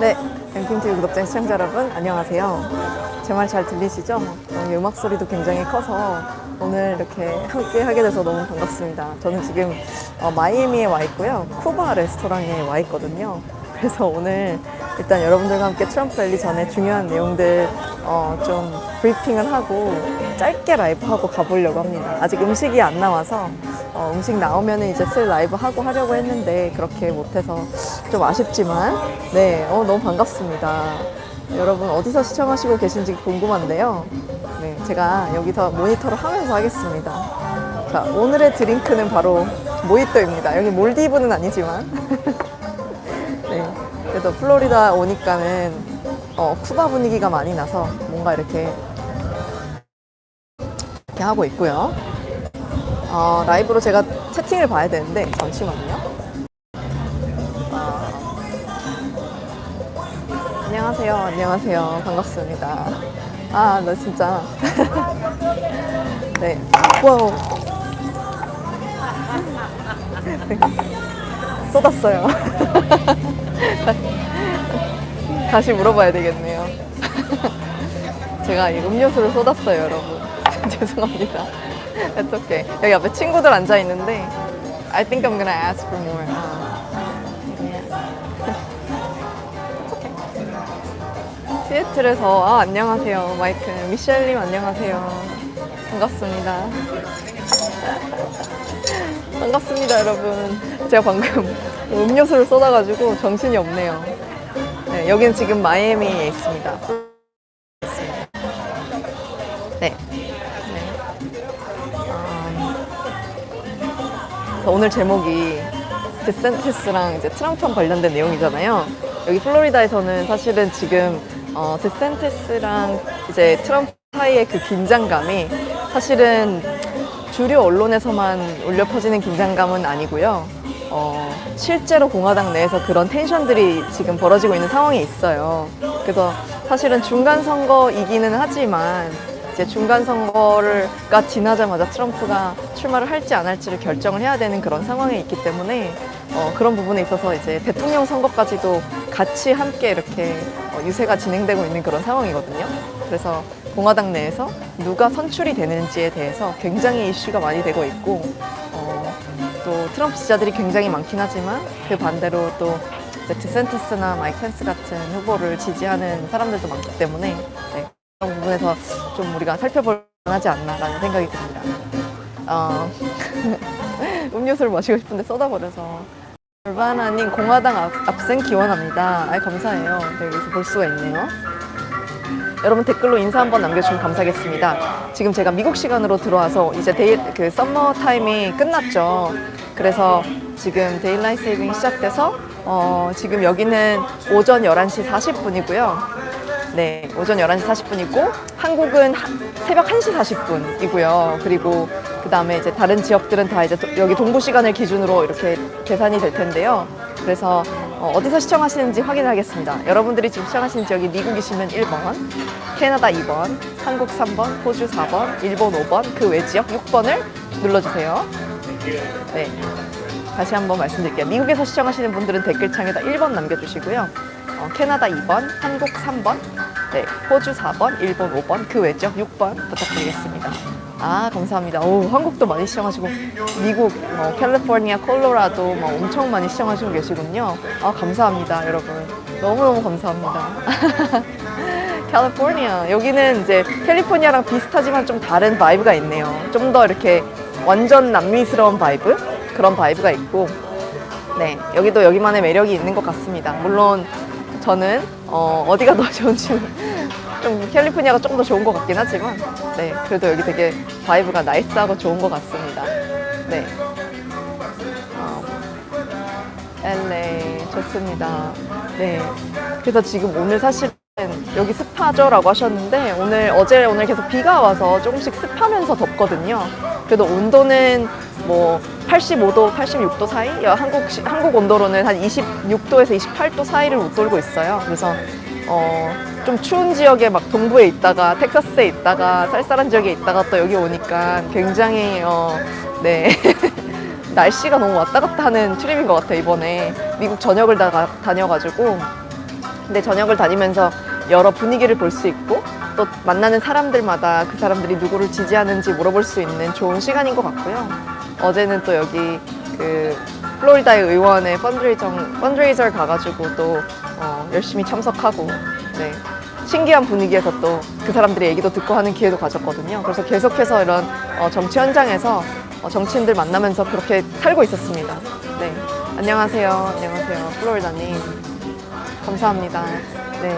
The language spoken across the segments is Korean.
네, 엠핑TV 구독자 시청자 여러분 안녕하세요. 제 말 잘 들리시죠? 어, 음악 소리도 굉장히 커서 오늘 이렇게 함께 하게 돼서 너무 반갑습니다. 저는 지금 어, 마이애미에 와 있고요. 쿠바 레스토랑에 와 있거든요. 그래서 오늘 일단 여러분들과 함께 트럼프 랠리 전에 중요한 내용들 어, 좀 브리핑을 하고 짧게 라이브 하고 가보려고 합니다. 아직 음식이 안 나와서 어, 음식 나오면 이제 슬 라이브 하고 하려고 했는데 그렇게 못해서 좀 아쉽지만 네, 어, 너무 반갑습니다. 여러분 어디서 시청하시고 계신지 궁금한데요. 네, 제가 여기서 모니터를 하면서 하겠습니다. 자, 오늘의 드링크는 바로 모히또입니다. 여기 몰디브는 아니지만. 네, 그래도 플로리다 오니까는 어, 쿠바 분위기가 많이 나서 뭔가 이렇게 이렇게 하고 있고요. 어, 라이브로 제가 채팅을 봐야 되는데 잠시만요. 아, 안녕하세요. 안녕하세요. 반갑습니다. 아, 나 진짜. 네. 와우. 쏟았어요. 다시 물어봐야 되겠네요. 제가 이 음료수를 쏟았어요, 여러분. 죄송합니다. It's okay. 여기 앞에 친구들 앉아 있는데 I think I'm gonna ask for more. 아, okay. 시애틀에서 아 안녕하세요. 마이크 미셸님 안녕하세요. 반갑습니다. 반갑습니다 여러분. 제가 방금 음료수를 쏟아가지고 정신이 없네요. 네, 여기는 지금 마이애미에 있습니다 그래서 오늘 제목이 디센티스랑 이제 트럼프랑 관련된 내용이잖아요. 여기 플로리다에서는 사실은 지금 어, 디센티스랑 이제 트럼프 사이의 그 긴장감이 사실은 주류 언론에서만 울려 퍼지는 긴장감은 아니고요. 어, 실제로 공화당 내에서 그런 텐션들이 지금 벌어지고 있는 상황이 있어요. 그래서 사실은 중간 선거 이기는 하지만 이제 중간 선거가 지나자마자 트럼프가 출마를 할지 안 할지를 결정을 해야 되는 그런 상황에 있기 때문에 어, 그런 부분에 있어서 이제 대통령 선거까지도 같이 함께 이렇게 어, 유세가 진행되고 있는 그런 상황이거든요. 그래서 공화당 내에서 누가 선출이 되는지에 대해서 굉장히 이슈가 많이 되고 있고 어, 또 트럼프 지지자들이 굉장히 많긴 하지만 그 반대로 또 디센티스나 마이크 펜스 같은 후보를 지지하는 사람들도 많기 때문에 네, 그런 부분에서 좀 우리가 살펴볼 만하지 않나라는 생각이 듭니다. 어, 음료수를 마시고 싶은데 쏟아버려서 얼바나님 공화당 압, 압승 기원합니다. 아 감사해요. 네, 여기서 볼 수가 있네요. 여러분 댓글로 인사 한번 남겨주시면 감사하겠습니다. 지금 제가 미국 시간으로 들어와서 이제 데일 그 썸머 타임이 끝났죠. 그래서 지금 데일라이트 세이빙이 시작돼서 어, 지금 여기는 오전 11시 40분이고요. 네, 오전 11시 40분이고 한국은 하- 새벽 1시 40분이고요. 그리고 그 다음에 이제 다른 지역들은 다 이제 도- 여기 동부 시간을 기준으로 이렇게 계산이 될 텐데요. 그래서 어, 디서 시청하시는지 확인하겠습니다. 여러분들이 지금 시청하시는 지역이 미국이시면 1번, 캐나다 2번, 한국 3번, 호주 4번, 일본 5번, 그 외 지역 6번을 눌러주세요. 네. 다시 한번 말씀드릴게요. 미국에서 시청하시는 분들은 댓글창에다 1번 남겨주시고요. 어, 캐나다 2번, 한국 3번, 네, 호주 4번, 일본 5번, 그 외적 6번 부탁드리겠습니다. 아, 감사합니다. 오, 한국도 많이 시청하시고, 미국, 뭐, 캘리포니아, 콜로라도 막 엄청 많이 시청하시고 계시군요. 아, 감사합니다, 여러분. 너무너무 감사합니다. 캘리포니아. 여기는 이제 캘리포니아랑 비슷하지만 좀 다른 바이브가 있네요. 좀 더 이렇게 완전 남미스러운 바이브? 그런 바이브가 있고, 네, 여기도 여기만의 매력이 있는 것 같습니다. 물론 저는 어, 어디가 더 좋은지는 좀 캘리포니아가 조금 더 좋은 것 같긴 하지만, 네, 그래도 여기 되게 바이브가 나이스하고 좋은 것 같습니다. 네. 어, LA 좋습니다. 네. 그래서 지금 오늘 사실 여기 습하죠 라고 하셨는데 오늘 어제 오늘 계속 비가 와서 조금씩 습하면서 덥거든요. 그래도 온도는 뭐 85도, 86도 사이, 야, 한국 시- 한국 온도로는 한 26도에서 28도 사이를 웃돌고 있어요. 그래서 어, 좀 추운 지역에 막 동부에 있다가 텍사스에 있다가 쌀쌀한 지역에 있다가 또 여기 오니까 굉장히 어, 네. 날씨가 너무 왔다 갔다 하는 트립인 것 같아요, 이번에. 미국 전역을 다 가- 다녀가지고. 근데 저녁을 다니면서 여러 분위기를 볼 수 있고 또 만나는 사람들마다 그 사람들이 누구를 지지하는지 물어볼 수 있는 좋은 시간인 것 같고요. 어제는 또 여기 그 플로리다의 의원의 펀드레이저, 펀드레이저를 가가지고 또 어, 열심히 참석하고 네. 신기한 분위기에서 또 그 사람들의 얘기도 듣고 하는 기회도 가졌거든요. 그래서 계속해서 이런 어, 정치 현장에서 어, 정치인들 만나면서 그렇게 살고 있었습니다. 네. 안녕하세요. 안녕하세요. 플로리다님. 감사합니다. 네.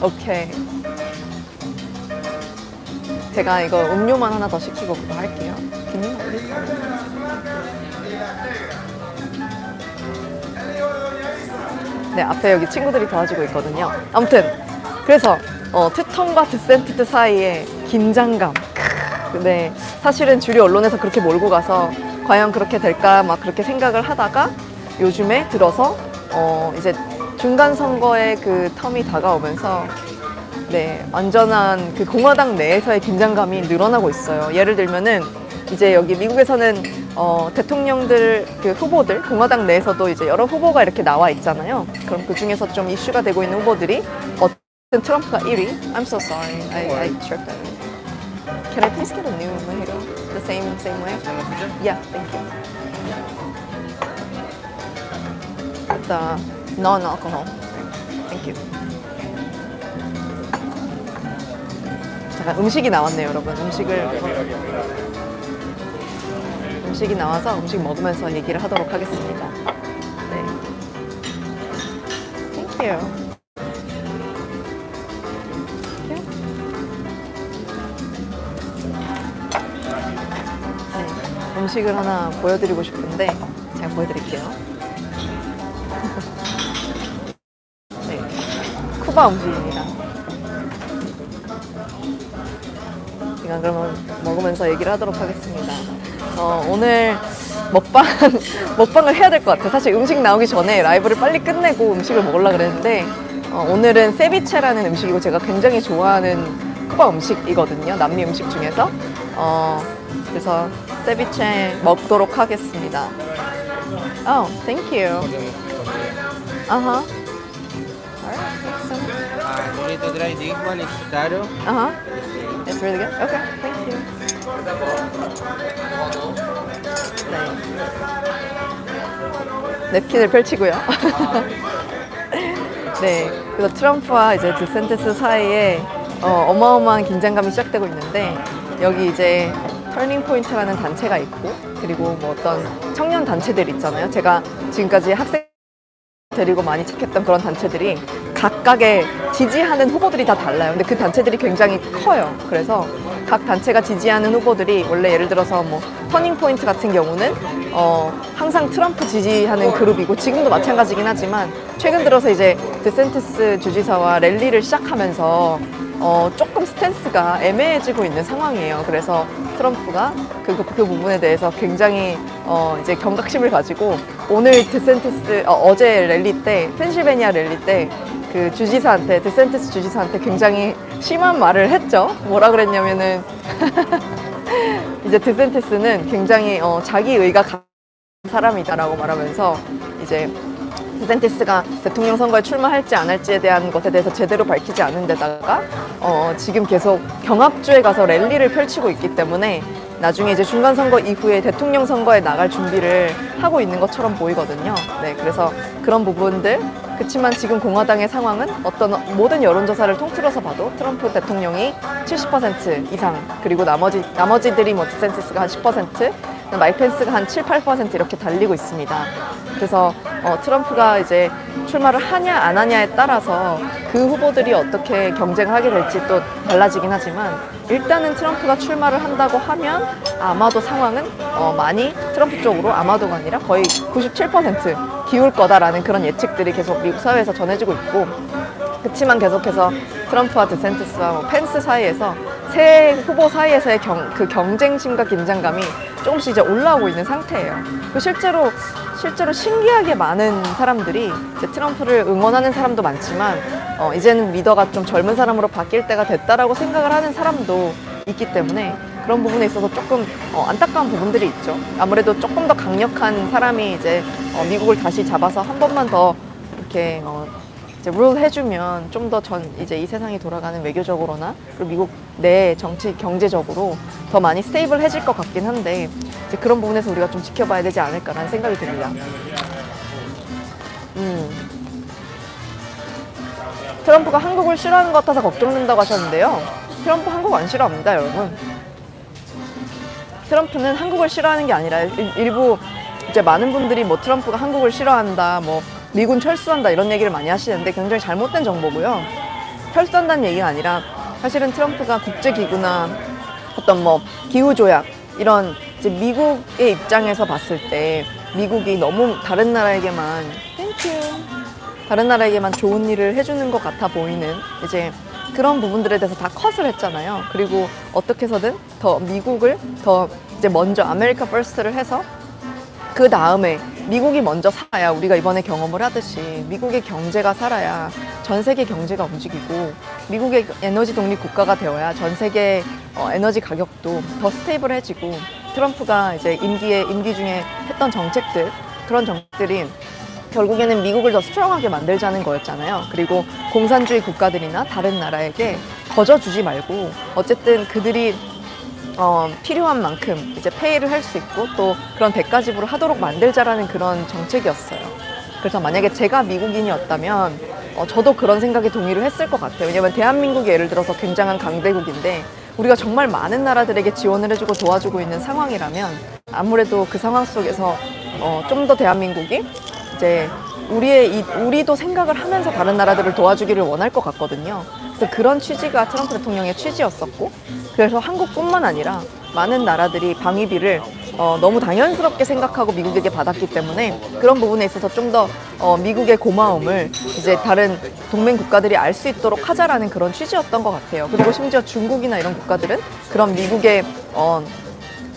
오케이. 제가 이거 음료만 하나 더 시키고 그거 할게요. 김이 네, 앞에 여기 친구들이 도와주고 있거든요. 아무튼 그래서 어, 트텀과 드센티드 사이의 긴장감. 크, 네, 사실은 주류 언론에서 그렇게 몰고 가서 과연 그렇게 될까 막 그렇게 생각을 하다가 요즘에 들어서 어, 이제 중간 선거의 그 텀이 다가오면서 네, 완전한 그 공화당 내에서의 긴장감이 늘어나고 있어요. 예를 들면은 이제 여기 미국에서는 어, 대통령들 그 후보들 공화당 내에서도 이제 여러 후보가 이렇게 나와 있잖아요. 그럼 그 중에서 좀 이슈가 되고 있는 후보들이 어떤 트럼프가 1위. I'm so sorry. I, I tripped. Can I please get a new mojito? The same same way? Yeah, thank you. The non-alcohol. Thank you. 잠깐 음식이 나왔네요, 여러분. 음식을 음식이 나와서 음식 먹으면서 얘기를 하도록 하겠습니다. 네. Thank you. Thank you. 네, 음식을 하나 보여드리고 싶은데 제가 보여드릴게요. 쿠바 음식입니다. 제가 그러면 먹으면서 얘기를 하도록 하겠습니다. 어, 오늘 먹방, 먹방을 해야 될 것 같아요. 사실 음식 나오기 전에 라이브를 빨리 끝내고 음식을 먹으려고 그랬는데, 어, 오늘은 세비체라는 음식이고 제가 굉장히 좋아하는 쿠바 음식이거든요. 남미 음식 중에서. 어, 그래서 세비체 먹도록 하겠습니다. Oh, thank you. So much. Burrito dry this one is caro. Uh-huh. It's really good. Okay, thank you. 네. 냅킨을 펼치고요. 네. 그래서 트럼프와 이제 드센테스 사이에 어, 어마어마한 긴장감이 시작되고 있는데 여기 이제 터닝 포인트라는 단체가 있고 그리고 뭐 어떤 청년 단체들 있잖아요. 제가 지금까지 학생 데리고 많이 찍혔던 그런 단체들이 각각의 지지하는 후보들이 다 달라요. 근데 그 단체들이 굉장히 커요. 그래서 각 단체가 지지하는 후보들이 원래 예를 들어서 뭐 터닝 포인트 같은 경우는 어 항상 트럼프 지지하는 그룹이고 지금도 마찬가지긴 하지만 최근 들어서 이제 드센티스 주지사와 랠리를 시작하면서 어, 조금 스탠스가 애매해지고 있는 상황이에요. 그래서 트럼프가 그, 그, 그 부분에 대해서 굉장히 어, 이제 경각심을 가지고 오늘 드센티스 어, 제 랠리 때 펜실베니아 랠리 때 그 주지사한테 드센티스 주지사한테 굉장히 심한 말을 했죠. 뭐라 그랬냐면은 이제 드센티스는 굉장히 어, 자기 의가 강한 사람이다라고 말하면서 이제 디센티스가 대통령 선거에 출마할지 안 할지에 대한 것에 대해서 제대로 밝히지 않은 데다가 어, 지금 계속 경합주에 가서 랠리를 펼치고 있기 때문에 나중에 이제 중간 선거 이후에 대통령 선거에 나갈 준비를 하고 있는 것처럼 보이거든요. 네, 그래서 그런 부분들. 그렇지만 지금 공화당의 상황은 어떤 모든 여론조사를 통틀어서 봐도 트럼프 대통령이 70% 이상 그리고 나머지 나머지들이 뭐 디센티스가 한 10%, 마이크 펜스가 한 7, 8% 이렇게 달리고 있습니다. 그래서 어, 트럼프가 이제 출마를 하냐 안 하냐에 따라서 그 후보들이 어떻게 경쟁을 하게 될지 또 달라지긴 하지만 일단은 트럼프가 출마를 한다고 하면 아마도 상황은 어, 많이 트럼프 쪽으로 아마도가 아니라 거의 97% 기울 거다라는 그런 예측들이 계속 미국 사회에서 전해지고 있고 그렇지만 계속해서 트럼프와 드센티스와 뭐 펜스 사이에서 새 후보 사이에서의 경, 그 경쟁심과 긴장감이 조금씩 이제 올라오고 있는 상태예요. 그 실제로 실제로 신기하게 많은 사람들이 이제 트럼프를 응원하는 사람도 많지만 어, 이제는 리더가 좀 젊은 사람으로 바뀔 때가 됐다라고 생각을 하는 사람도 있기 때문에 그런 부분에 있어서 조금 어, 안타까운 부분들이 있죠. 아무래도 조금 더 강력한 사람이 이제 어, 미국을 다시 잡아서 한 번만 더 이렇게 어, 이제 룰 해주면 좀 더 전 이제 이 세상이 돌아가는 외교적으로나 그리고 미국 내 정치 경제적으로 더 많이 스테이블해질 것 같긴 한데 이제 그런 부분에서 우리가 좀 지켜봐야 되지 않을까라는 생각이 듭니다. 음. 트럼프가 한국을 싫어하는 것 같아서 걱정된다고 하셨는데요. 트럼프 한국 안 싫어합니다, 여러분. 트럼프는 한국을 싫어하는 게 아니라 일- 일부 이제 많은 분들이 뭐 트럼프가 한국을 싫어한다, 뭐 미군 철수한다 이런 얘기를 많이 하시는데 굉장히 잘못된 정보고요. 철수한다는 얘기가 아니라 사실은 트럼프가 국제기구나 어떤 뭐 기후조약 이런 이제 미국의 입장에서 봤을 때 미국이 너무 다른 나라에게만 땡큐 다른 나라에게만 좋은 일을 해주는 것 같아 보이는 이제 그런 부분들에 대해서 다 컷을 했잖아요. 그리고 어떻게 해서든 더 미국을 더 이제 먼저 아메리카 퍼스트를 해서 그 다음에 미국이 먼저 살아야 우리가 이번에 경험을 하듯이 미국의 경제가 살아야 전 세계 경제가 움직이고 미국의 에너지 독립 국가가 되어야 전 세계 어, 에너지 가격도 더 스테이블해지고 트럼프가 이제 임기에 임기 중에 했던 정책들 그런 정책들이 결국에는 미국을 더 스트롱하게 만들자는 거였잖아요. 그리고 공산주의 국가들이나 다른 나라에게 거저주지 말고 어쨌든 그들이 어, 필요한 만큼 이제 페이를 할 수 있고 또 그런 대가 지불을 하도록 만들자라는 그런 정책이었어요. 그래서 만약에 제가 미국인이었다면 어, 저도 그런 생각에 동의를 했을 것 같아요. 왜냐하면 대한민국이 예를 들어서 굉장한 강대국인데 우리가 정말 많은 나라들에게 지원을 해주고 도와주고 있는 상황이라면 아무래도 그 상황 속에서 어, 좀 더 대한민국이 이제 우리의 이, 우리도 생각을 하면서 다른 나라들을 도와주기를 원할 것 같거든요. 그래서 그런 취지가 트럼프 대통령의 취지였었고, 그래서 한국뿐만 아니라 많은 나라들이 방위비를 어, 너무 당연스럽게 생각하고 미국에게 받았기 때문에 그런 부분에 있어서 좀 더 어, 미국의 고마움을 이제 다른 동맹 국가들이 알 수 있도록 하자라는 그런 취지였던 것 같아요. 그리고 심지어 중국이나 이런 국가들은 그런 미국의 어,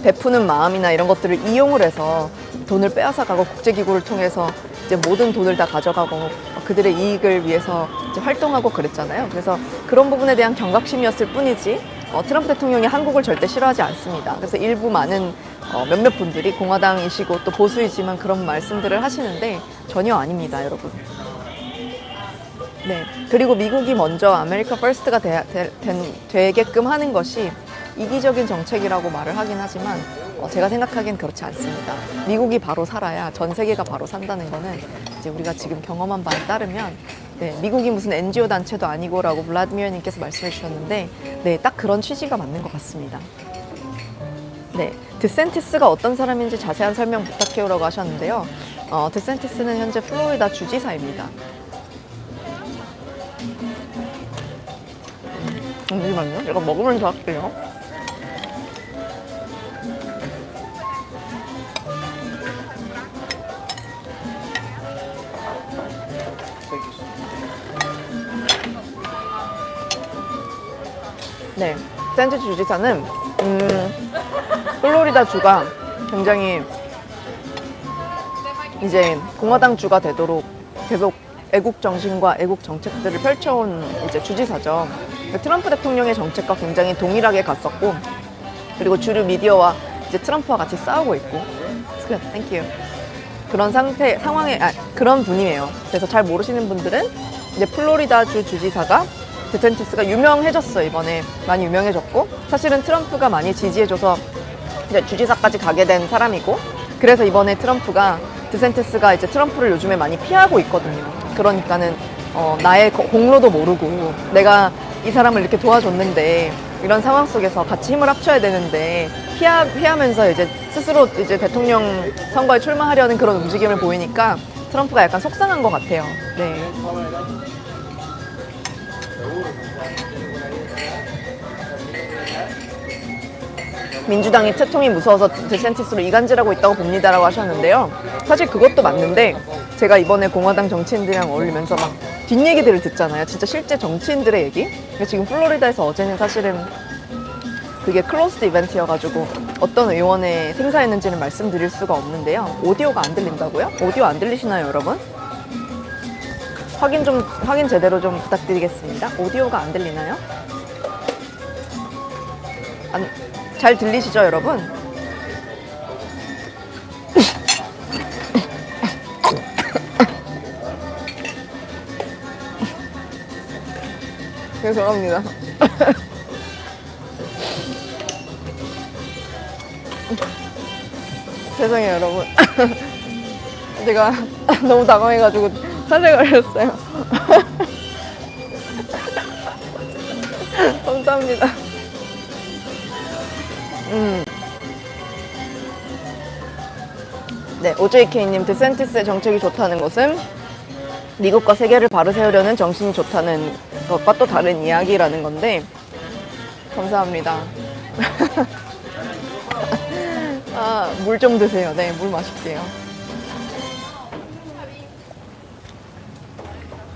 베푸는 마음이나 이런 것들을 이용을 해서 돈을 빼앗아가고 국제기구를 통해서 이제 모든 돈을 다 가져가고 그들의 이익을 위해서 이제 활동하고 그랬잖아요. 그래서 그런 부분에 대한 경각심이었을 뿐이지 어, 트럼프 대통령이 한국을 절대 싫어하지 않습니다. 그래서 일부 많은 어, 몇몇 분들이 공화당이시고 또 보수이지만 그런 말씀들을 하시는데 전혀 아닙니다, 여러분. 네. 그리고 미국이 먼저 아메리카 퍼스트가 되, 되, 된- 되게끔 하는 것이 이기적인 정책이라고 말을 하긴 하지만 어, 제가 생각하기엔 그렇지 않습니다. 미국이 바로 살아야 전 세계가 바로 산다는 거는 이제 우리가 지금 경험한 바에 따르면 네, 미국이 무슨 NGO 단체도 아니고라고 블라디미어 님께서 말씀해 주셨는데 네, 딱 그런 취지가 맞는 것 같습니다. 네, 드센티스가 어떤 사람인지 자세한 설명 부탁해요라고 하셨는데요. 어, 드센티스는 현재 플로리다 주지사입니다. 잠시만요. 이거 먹으면서 할게요. 네, 샌드 주지사는 음, 플로리다 주가 굉장히 이제 공화당 주가 되도록 계속 애국 정신과 애국 정책들을 펼쳐온 이제 주지사죠. 트럼프 대통령의 정책과 굉장히 동일하게 갔었고 그리고 주류 미디어와 이제 트럼프와 같이 싸우고 있고 thank you. 그런 상태 상황에 아, 그런 분이에요. 그래서 잘 모르시는 분들은 이제 플로리다 주 주지사가 데센티스가 유명해졌어요 이번에 많이 유명해졌고 사실은 트럼프가 많이 지지해줘서 이제 주지사까지 가게 된 사람이고 그래서 이번에 트럼프가 드센티스가 이제 트럼프를 요즘에 많이 피하고 있거든요. 그러니까는 어, 나의 거- 공로도 모르고 내가 이 사람을 이렇게 도와줬는데 이런 상황 속에서 같이 힘을 합쳐야 되는데 피하, 피하면서 이제 스스로 이제 대통령 선거에 출마하려는 그런 움직임을 보이니까 트럼프가 약간 속상한 것 같아요. 네. 민주당이 채통이 무서워서 드센티스로 이간질하고 있다고 봅니다라고 하셨는데요. 사실 그것도 맞는데 제가 이번에 공화당 정치인들이랑 어울리면서 막 뒷얘기들을 듣잖아요. 진짜 실제 정치인들의 얘기. 근데 지금 플로리다에서 어제는 사실은 그게 클로스드 이벤트여가지고 어떤 의원의 생사였는지는 말씀드릴 수가 없는데요. 오디오가 안 들린다고요? 오디오 안 들리시나요, 여러분? 확인 좀 확인 제대로 좀 부탁드리겠습니다. 오디오가 안 들리나요? 안 잘 들리시죠, 여러분? 죄송합니다. 죄송해요, 여러분. 제가 너무 당황해가지고 살에 걸렸어요. 감사합니다. 음. 네, OJK님, 드센티스의 정책이 좋다는 것은 미국과 세계를 바로 세우려는 정신이 좋다는 것과 또 다른 이야기라는 건데, 감사합니다. 아, 물 좀 드세요. 네, 물 마실게요.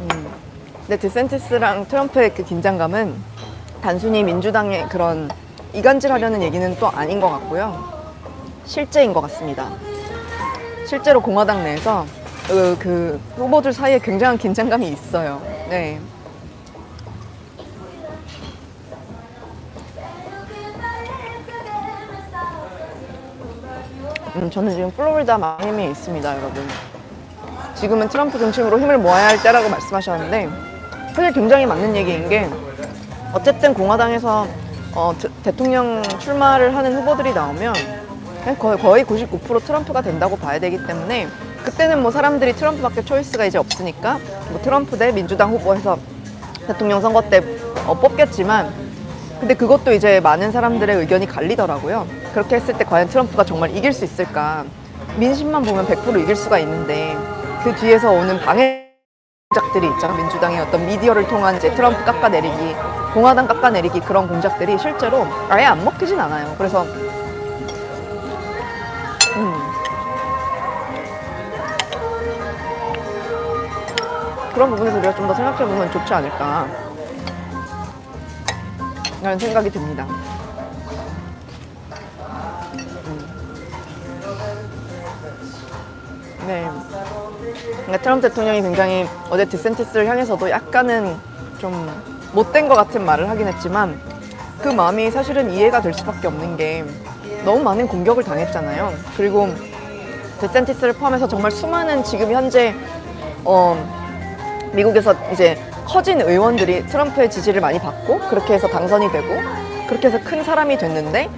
음. 근데 드센티스랑 트럼프의 그 긴장감은 단순히 민주당의 그런 이간질하려는 얘기는 또 아닌 것 같고요. 실제인 것 같습니다. 실제로 공화당 내에서 그, 그 후보들 사이에 굉장한 긴장감이 있어요. 네. 음, 저는 지금 플로리다 마이애미에 있습니다, 여러분. 지금은 트럼프 중심으로 힘을 모아야 할 때라고 말씀하셨는데 사실 굉장히 맞는 얘기인 게 어쨌든 공화당에서 어, 드- 대통령 출마를 하는 후보들이 나오면 거의, 거의 99% 트럼프가 된다고 봐야 되기 때문에 그때는 뭐 사람들이 트럼프밖에 초이스가 이제 없으니까 뭐 트럼프 대 민주당 후보해서 대통령 선거 때 어, 뽑겠지만 근데 그것도 이제 많은 사람들의 의견이 갈리더라고요. 그렇게 했을 때 과연 트럼프가 정말 이길 수 있을까? 민심만 보면 100% 이길 수가 있는데 그 뒤에서 오는 방해작들이 있잖아. 민주당의 어떤 미디어를 통한 이제 트럼프 깎아내리기, 공화당 깎아내리기 그런 공작들이 실제로 아예 안 먹히진 않아요. 그래서 음. 그런 부분에서 우리가 좀 더 생각해보면 좋지 않을까. 라는 생각이 듭니다. 네. 그러니까 트럼프 대통령이 굉장히 어제 디센티스를 향해서도 약간은 좀 못된 것 같은 말을 하긴 했지만 그 마음이 사실은 이해가 될 수밖에 없는 게 너무 많은 공격을 당했잖아요. 그리고 데센티스를 포함해서 정말 수많은 지금 현재 어, 미국에서 이제 커진 의원들이 트럼프의 지지를 많이 받고 그렇게 해서 당선이 되고 그렇게 해서 큰 사람이 됐는데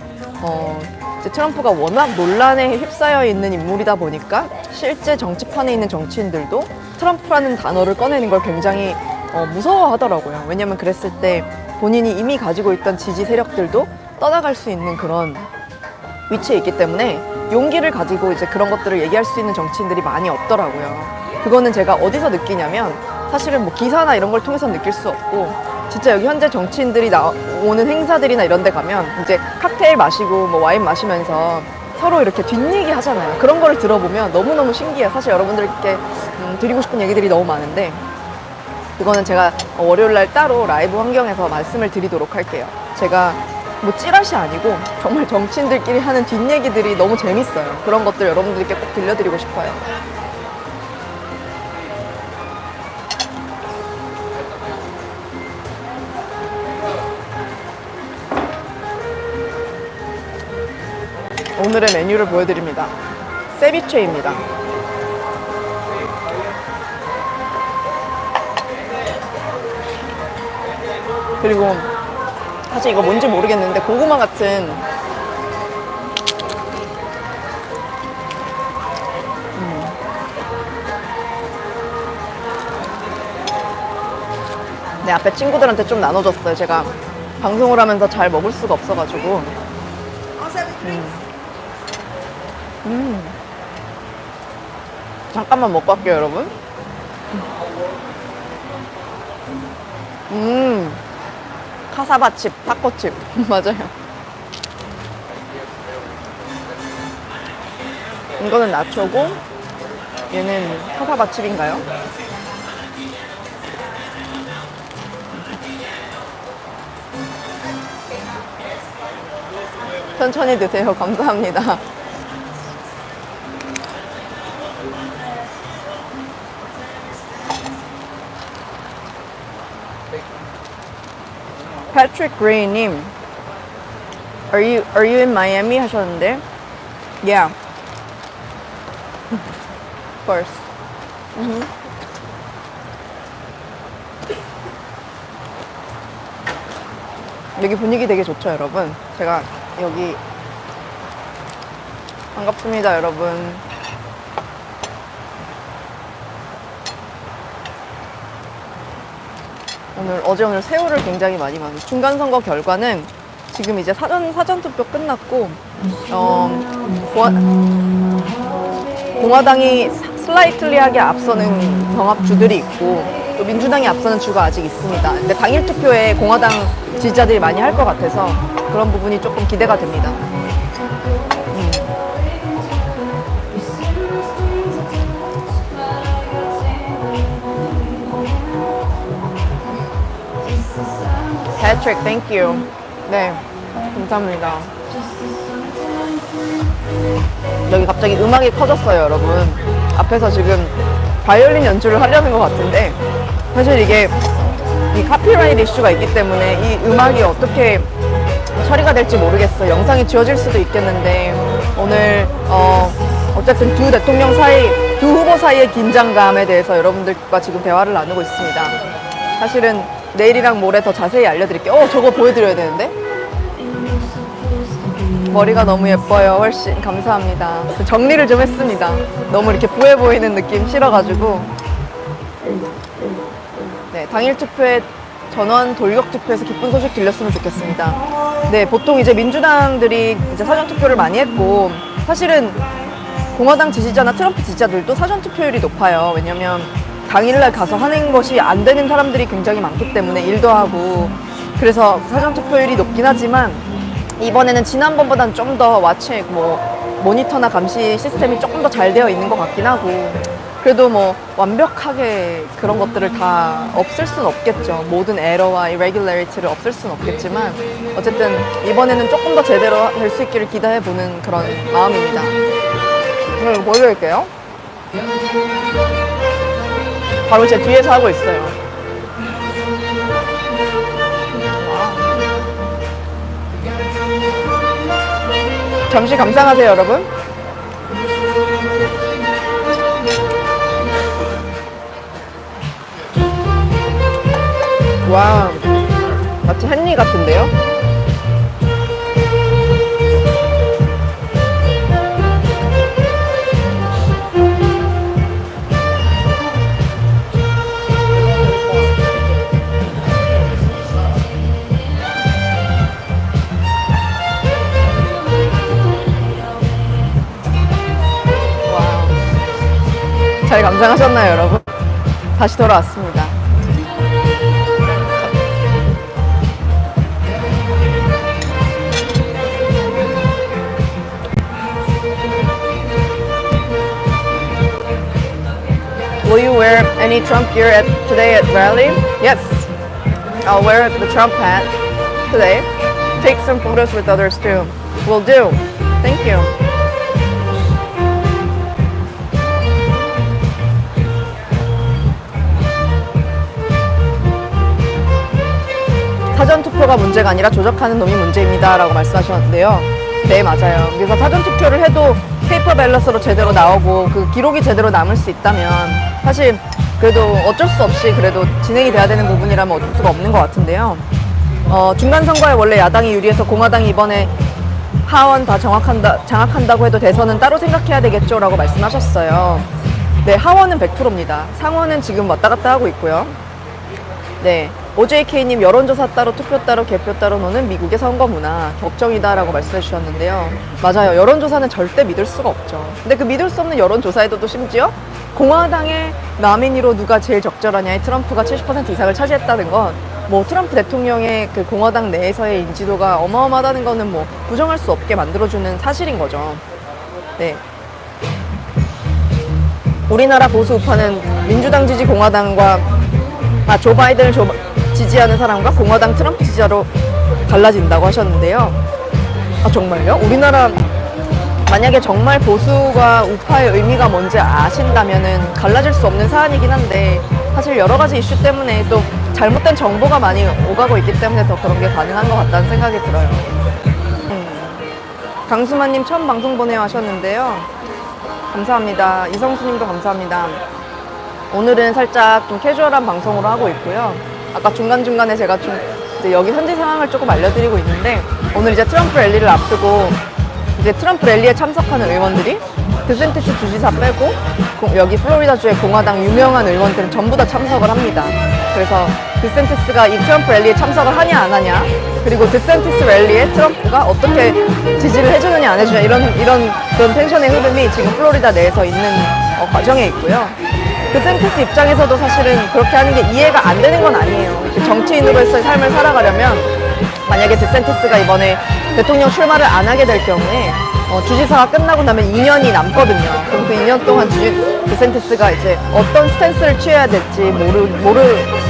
어, 이제 트럼프가 워낙 논란에 휩싸여 있는 인물이다 보니까 실제 정치판에 있는 정치인들도 트럼프라는 단어를 꺼내는 걸 굉장히 어, 무서워하더라고요. 왜냐면 그랬을 때 본인이 이미 가지고 있던 지지 세력들도 떠나갈 수 있는 그런 위치에 있기 때문에 용기를 가지고 이제 그런 것들을 얘기할 수 있는 정치인들이 많이 없더라고요. 그거는 제가 어디서 느끼냐면 사실은 뭐 기사나 이런 걸 통해서 느낄 수 없고 진짜 여기 현재 정치인들이 나오는 행사들이나 이런 데 가면 이제 칵테일 마시고 뭐 와인 마시면서 서로 이렇게 뒷얘기 하잖아요. 그런 거를 들어보면 너무너무 신기해요. 사실 여러분들께 음, 드리고 싶은 얘기들이 너무 많은데 그거는 제가 월요일 날 따로 라이브 환경에서 말씀을 드리도록 할게요. 제가 뭐 찌라시 아니고 정말 정치인들끼리 하는 뒷얘기들이 너무 재밌어요. 그런 것들 여러분들께 꼭 들려드리고 싶어요. 오늘의 메뉴를 보여드립니다. 세비체입니다. 그리고 사실 이거 뭔지 모르겠는데 고구마 같은 음. 내 앞에 친구들한테 좀 나눠줬어요. 제가 방송을 하면서 잘 먹을 수가 없어가지고. 음. 음. 잠깐만 먹고 갈게요, 여러분. 음. 카사바칩, 타코칩. 맞아요. 이거는 나초고, 얘는 카사바칩인가요? 천천히 드세요. 감사합니다. 패트릭 그레이님 Are you Are you in Miami 하셨는데? Yeah. Of course. Mhm. 여기 분위기 되게 좋죠, 여러분. 제가 여기 반갑습니다, 여러분. 오늘 어제 오늘 세월을 굉장히 많이 많이 중간 선거 결과는 지금 이제 사전 사전 투표 끝났고 어, 공화, 공화 당이 슬라이틀리하게 앞서는 경합주들이 있고 또 민주당이 앞서는 주가 아직 있습니다. 근데 당일 투표에 공화당 지지자들이 많이 할 것 같아서 그런 부분이 조금 기대가 됩니다. Patrick, thank you. 네, 감사합니다. 여기 갑자기 음악이 커졌어요, 여러분. 앞에서 지금 바이올린 연주를 하려는 것 같은데, 사실 이게 이 카피라이트 이슈가 있기 때문에 이 음악이 어떻게 처리가 될지 모르겠어. 영상이 지워질 수도 있겠는데, 오늘, 어, 어쨌든 두 대통령 사이, 두 후보 사이의 긴장감에 대해서 여러분들과 지금 대화를 나누고 있습니다. 사실은 내일이랑 모레 더 자세히 알려드릴게요. 어, 저거 보여드려야 되는데? 머리가 너무 예뻐요. 훨씬 감사합니다. 그 정리를 좀 했습니다. 너무 이렇게 부해 보이는 느낌 싫어가지고. 네, 당일 투표에 전원 돌격 투표에서 기쁜 소식 들렸으면 좋겠습니다. 네, 보통 이제 민주당들이 이제 사전 투표를 많이 했고 사실은 공화당 지지자나 트럼프 지지자들도 사전 투표율이 높아요. 왜냐면 당일날 가서 하는 것이 안 되는 사람들이 굉장히 많기 때문에 일도 하고 그래서 사전 투표율이 높긴 하지만 이번에는 지난번보다는 좀더 와치 뭐 모니터나 감시 시스템이 조금 더 잘 되어 있는 것 같긴 하고 그래도 뭐 완벽하게 그런 것들을 다 없앨 수는 없겠죠. 모든 에러와 irregularity를 없앨 수는 없겠지만 어쨌든 이번에는 조금 더 제대로 될 수 있기를 기대해 보는 그런 마음입니다. 오늘 이거 보여드릴게요. 바로 제 뒤에서 하고 있어요. 잠시 감상하세요, 여러분. 와, 마치 헨리 같은데요? 와, 잘 감상하셨나요, 여러분? 다시 돌아왔습니다. Will you wear any Trump gear at, today at rally? Yes. I'll wear the Trump hat today. Take some photos with others too. Will do. Thank you. 사전 투표가 문제가 아니라 조작하는 놈이 문제입니다 라고 말씀하셨는데요. 네, 맞아요. 그래서 사전 투표를 해도 페이퍼 밸런스로 제대로 나오고 그 기록이 제대로 남을 수 있다면 사실 그래도 어쩔 수 없이 그래도 진행이 돼야 되는 부분이라면 어쩔 수가 없는 것 같은데요. 어, 중간 선거에 원래 야당이 유리해서 공화당이 이번에 하원 다 정확한다, 장악한다고 해도 대선은 따로 생각해야 되겠죠라고 말씀하셨어요. 네, 하원은 100%입니다. 상원은 지금 왔다 갔다 하고 있고요. 네. OJK님 여론조사 따로 투표 따로 개표 따로 노는 미국의 선거 문화 걱정이다라고 말씀해 주셨는데요. 맞아요. 여론조사는 절대 믿을 수가 없죠. 근데 그 믿을 수 없는 여론조사에도 또 심지어 공화당의 나민이로 누가 제일 적절하냐에 트럼프가 70% 이상을 차지했다는 건 뭐 트럼프 대통령의 그 공화당 내에서의 인지도가 어마어마하다는 거는 뭐 부정할 수 없게 만들어주는 사실인 거죠. 네. 우리나라 보수 우파는 민주당 지지 공화당과 아, 조 바이든을 조- 지지하는 사람과 공화당 트럼프 지지자로 갈라진다고 하셨는데요. 아, 정말요? 우리나라 만약에 정말 보수가 우파의 의미가 뭔지 아신다면은 갈라질 수 없는 사안이긴 한데 사실 여러 가지 이슈 때문에 또 잘못된 정보가 많이 오가고 있기 때문에 더 그런 게 가능한 것 같다는 생각이 들어요. 음. 강수만님 처음 방송 보내요 하셨는데요. 감사합니다. 이성수님도 감사합니다. 오늘은 살짝 좀 캐주얼한 방송으로 하고 있고요. 아까 중간중간에 제가 좀 이제 여기 현지 상황을 조금 알려드리고 있는데 오늘 이제 트럼프 랠리를 앞두고 이제 트럼프 랠리에 참석하는 의원들이 드센티스 주지사 빼고 고- 여기 플로리다주의 공화당 유명한 의원들은 전부 다 참석을 합니다. 그래서 드센티스가 이 트럼프 랠리에 참석을 하냐 안 하냐 그리고 드센티스 랠리에 트럼프가 어떻게 지지를 해주느냐 안 해주냐 이런 이런 그런 텐션의 흐름이 지금 플로리다 내에서 있는 어, 과정에 있고요. 드센티스 입장에서도 사실은 그렇게 하는 게 이해가 안 되는 건 아니에요. 정치인으로서의 삶을 살아가려면 만약에 드센티스가 이번에 대통령 출마를 안 하게 될 경우에 어, 주지사가 끝나고 나면 2년이 남거든요. 그럼 그 2년 동안 주지, 드센티스가 이제 어떤 스탠스를 취해야 될지 모르, 모르,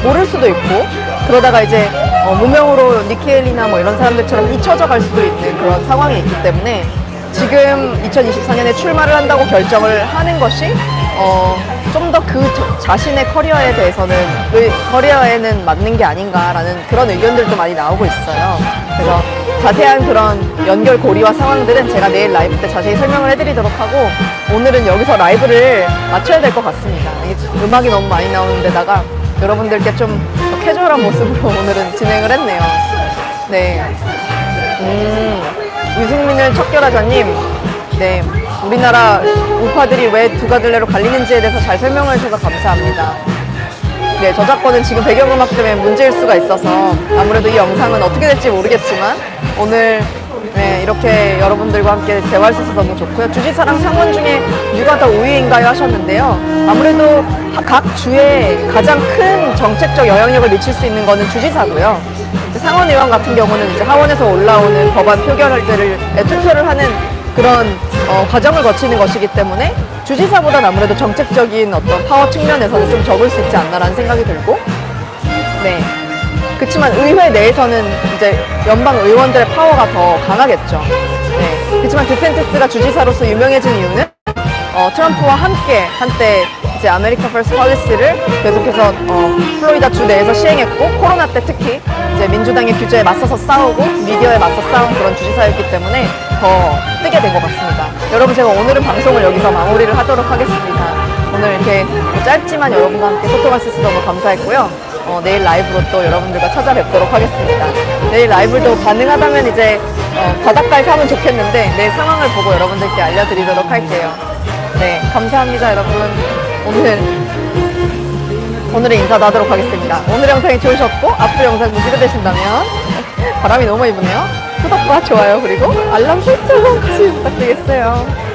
모를 수도 있고 그러다가 이제 어, 무명으로 니케일이나 뭐 이런 사람들처럼 잊혀져 갈 수도 있는 그런 상황이 있기 때문에 지금 2024년에 출마를 한다고 결정을 하는 것이 어, 좀 더 그 자신의 커리어에 대해서는 의- 커리어에는 맞는 게 아닌가라는 그런 의견들도 많이 나오고 있어요. 그래서 자세한 그런 연결 고리와 상황들은 제가 내일 라이브 때 자세히 설명을 해드리도록 하고 오늘은 여기서 라이브를 마쳐야 될 것 같습니다. 이 음악이 너무 많이 나오는 데다가 여러분들께 좀더 캐주얼한 모습으로 오늘은 진행을 했네요. 네. 음, 유승민을 척결하자님, 네, 우리나라 우파들이 왜 두 가들레로 갈리는지에 대해서 잘 설명을 해주셔서 감사합니다. 네, 저작권은 지금 배경음악 때문에 문제일 수가 있어서 아무래도 이 영상은 어떻게 될지 모르겠지만 오늘 네, 이렇게 여러분들과 함께 대화할 수 있어서 너무 좋고요. 주지사랑 상원 중에 누가 더 우위인가요 하셨는데요. 아무래도 하- 각 주에 가장 큰 정책적 영향력을 미칠 수 있는 거는 주지사고요. 상원 의원 같은 경우는 이제 하원에서 올라오는 법안 표결들을 투표를 하는 그런 어, 과정을 거치는 것이기 때문에 주지사보다는 아무래도 정책적인 어떤 파워 측면에서는 좀 적을 수 있지 않나라는 생각이 들고 네. 그렇지만 의회 내에서는 이제 연방 의원들의 파워가 더 강하겠죠. 네. 그렇지만 디센티스가 주지사로서 유명해진 이유는 어, 트럼프와 함께 한때 이제 아메리카 퍼스트 폴리시를 계속해서 어, 플로리다 주 내에서 시행했고 코로나 때 특히 이제 민주당의 규제에 맞서서 싸우고 미디어에 맞서 싸운 그런 주지사였기 때문에 더 뜨게 된 것 같습니다. 여러분 제가 오늘은 방송을 여기서 마무리를 하도록 하겠습니다. 오늘 이렇게 뭐 짧지만 여러분과 함께 소통할 수 있어서 너무 감사했고요. 어, 내일 라이브로 또 여러분들과 찾아뵙도록 하겠습니다. 내일 라이브도 가능하다면 이제 어, 바닷가에서 하면 좋겠는데 내일 상황을 보고 여러분들께 알려드리도록 할게요. 네, 감사합니다, 여러분. 오늘 오늘의 인사도 하도록 하겠습니다. 오늘 영상이 좋으셨고 앞으로 영상도 기대되신다면 바람이 너무 많이 부네요. 구독과 좋아요 그리고 알람 설정 같이 부탁드리겠어요.